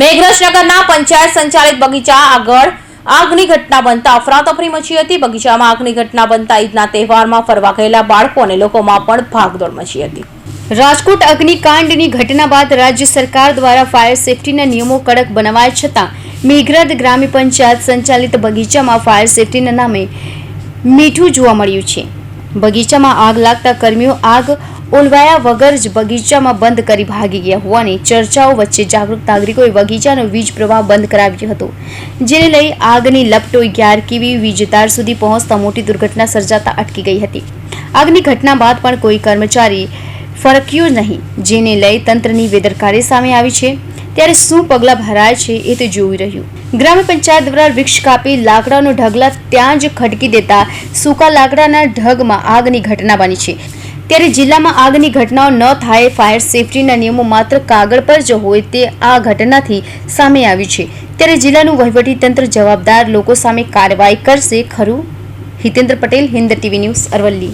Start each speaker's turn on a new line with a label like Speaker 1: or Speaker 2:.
Speaker 1: મેઘરજનગરના પંચાયત સંચાલિત બગીચા આગળ આગની ઘટના બનતા અફરાતફરી મચી હતી. બગીચામાં આગની ઘટના બનતા ઈદના તહેવારમાં ફરવા ગયેલા બાળકો અને લોકોમાં પણ ભાગદોડ મચી હતી. રાજકોટ અગ્નિકાંડની ઘટના બાદ રાજ્ય સરકાર દ્વારા ફાયર સેફટીના નિયમો કડક બનાવાય છતાં મેઘરજ ગ્રામ્ય પંચાયત સંચાલિત બગીચામાં ફાયર સેફટીના નામે મીઠું જોવા મળ્યું છે. બગીચામાં આગ લાગતા કર્મીઓ આગ ઓલવાયા વગર જ બગીચામાં બંધ કરી ભાગી ગયા હોવાની ચર્ચાઓ વચ્ચે જાગૃત નાગરિકોએ બગીચાનો વીજ પ્રવાહ બંધ કરાવ્યો હતો, જેને લઈ આગની લપટોઈ ગ્યાર કેવી વીજ તાર સુધી પહોંચતા મોટી દુર્ઘટના સર્જાતા અટકી ગઈ હતી. આગની ઘટના બાદ પણ કોઈ કર્મચારી ફરક્યો નહીં, જેને લઈ તંત્રની બેદરકારી સામે આવી છે. ત્યારે શું પગલાં ભરાય છે એ તો જોઈ રહ્યું. ગ્રામ પંચાયત દ્વારા વૃક્ષ કાપી લાકડાનો ઢગલા ત્યાં જ ખડકી દેતા સૂકા લાકડાના ઢગમાં આગની ઘટના બની છે. ત્યારે જિલ્લામાં આગની ઘટનાઓ ન થાય, ફાયર સેફટીના નિયમો માત્ર કાગળ પર જ હોય તે આ ઘટનાથી સામે આવ્યું છે. ત્યારે જિલ્લાનું વહીવટીતંત્ર જવાબદાર લોકો સામે કાર્યવાહી કરશે. ખરું? Hitendra Patel, Hind TV news Aravalli.